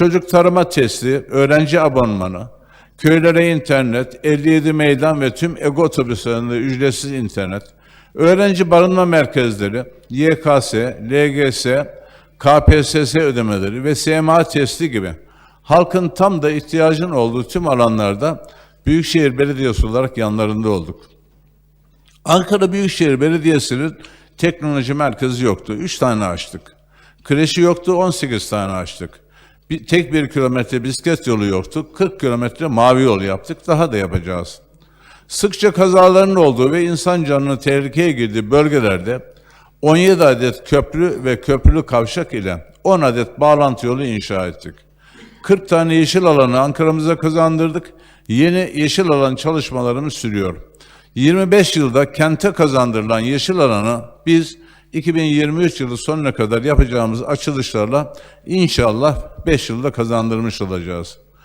çocuk tarıma testi, öğrenci abonmanı, köylere internet, 57 meydan ve tüm ego otobüslerinde ücretsiz internet, öğrenci barınma merkezleri, YKS, LGS, KPSS ödemeleri ve SMA testi gibi halkın tam da ihtiyacın olduğu tüm alanlarda Büyükşehir Belediyesi olarak yanlarında olduk. Ankara Büyükşehir Belediyesi'nin teknoloji merkezi yoktu. 3 tane açtık. Kreşi yoktu, 18 tane açtık. Bir, tek bir kilometre bisiklet yolu yoktu. 40 kilometre mavi yol yaptık. Daha da yapacağız. Sıkça kazaların olduğu ve insan canını tehlikeye girdiği bölgelerde 17 adet köprü ve köprülü kavşak ile 10 adet bağlantı yolu inşa ettik. 40 tane yeşil alanı Ankara'mıza kazandırdık. Yeni yeşil alan çalışmalarımız sürüyor. 25 yılda kente kazandırılan yeşil alanı biz 2023 yılı sonuna kadar yapacağımız açılışlarla inşallah 5 yılda kazandırmış olacağız.